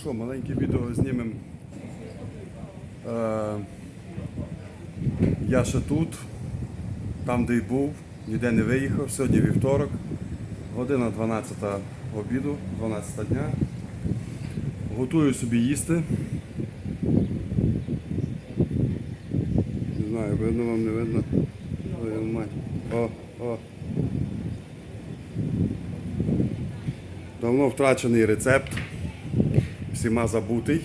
Що, маленьке відео знімемо. Е, я ще тут, там де й був, ніде не виїхав. Сьогодні вівторок, година 12 обіду, 12 дня. Готую собі їсти. Не знаю, видно вам, не видно. Ой. О, о. Давно втрачений рецепт. Всіма забутий.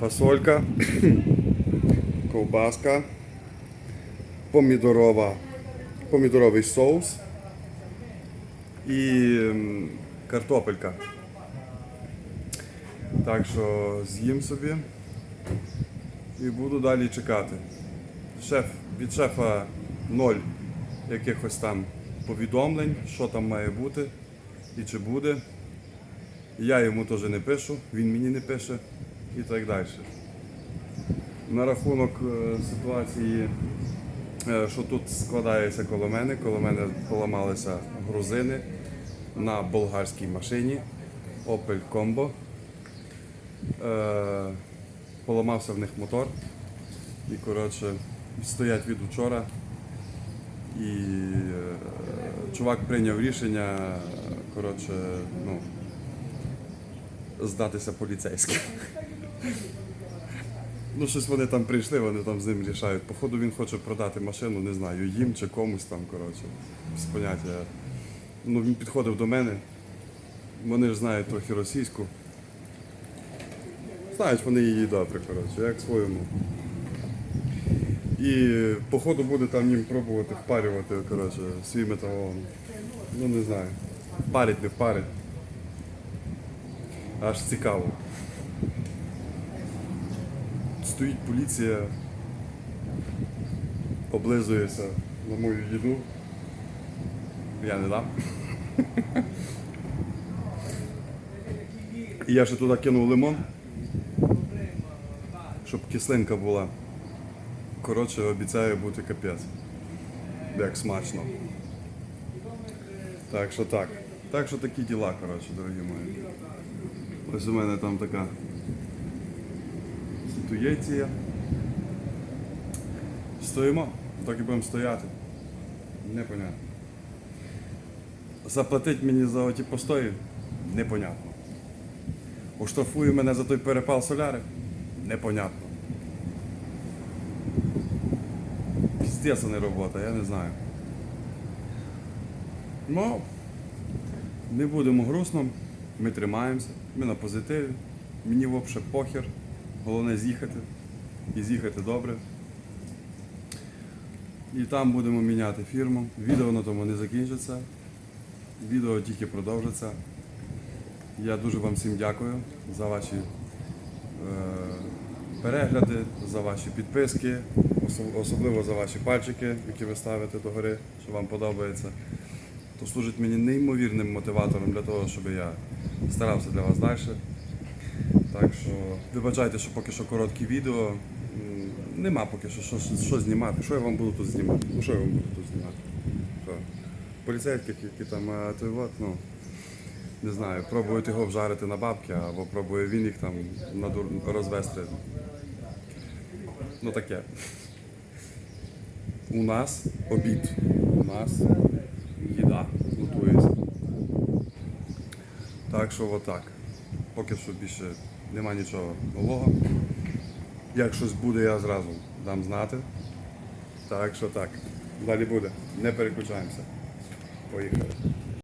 Фасолька, ковбаска, помідорова, помідоровий соус і картопелька. Так що з'їм собі і буду далі чекати. Шеф, від шефа ноль якихось там повідомлень, що там має бути і чи буде. Я йому теж не пишу, він мені не пише і так далі. На рахунок е, ситуації, е, що тут складається коло мене, коло мене поламалися грузини на болгарській машині Opel Combo. Е, Поламався в них мотор. І коротше, стоять від учора. І чувак прийняв рішення, коротше, ну, здатися поліцейським. Ну, щось вони там прийшли, вони там з ним рішають. Походу він хоче продати машину, не знаю, їм чи комусь там, коротше, без поняття. Ну, він підходив до мене. Вони ж знають трохи російську. Знають вони її добре, коротше, як своєму. І походу буде там їм пробувати впарювати, коротше, свій металолом. Ну не знаю. Впарить, не впарить. Аж цікаво. Стоїть поліція, облизується на мою їду. Я не дам. І я ще туди кинув лимон, щоб кислинка була. Коротше, обіцяю бути капець. Як смачно. Так що так. Так що такі діла, коротше, дорогі мої. Ось у мене там така ситуація. Стоїмо, так і будемо стояти. Непонятно. Заплатить мені за оті постої? Непонятно. Оштрафує мене за той перепал соляри? Непонятно. Піздець, не робота, я не знаю. Ну, не будемо грустно, ми тримаємося, ми на позитиві. Мені взагалі похер. Головне з'їхати. І з'їхати добре. І там будемо міняти фірму. Відео на тому не закінчиться. Відео тільки продовжиться. Я дуже вам всім дякую за ваші е, перегляди, за ваші підписки, особливо за ваші пальчики, які ви ставите догори, що вам подобається. То служить мені неймовірним мотиватором для того, щоб я старався для вас далі. Так що вибачайте, що поки що короткі відео. Нема поки що що, що, знімати. Що я вам буду тут знімати? Ну що я вам буду тут знімати? Що? Поліцейських, які там, а, той от, ну, не знаю, пробують його вжарити на бабки, або пробує він їх там надур... розвести. Ну таке. У нас обід. У нас Так що отак. Поки що більше нема нічого нового. Як щось буде, я зразу дам знати. Так що так. Далі буде. Не переключаємося. Поїхали.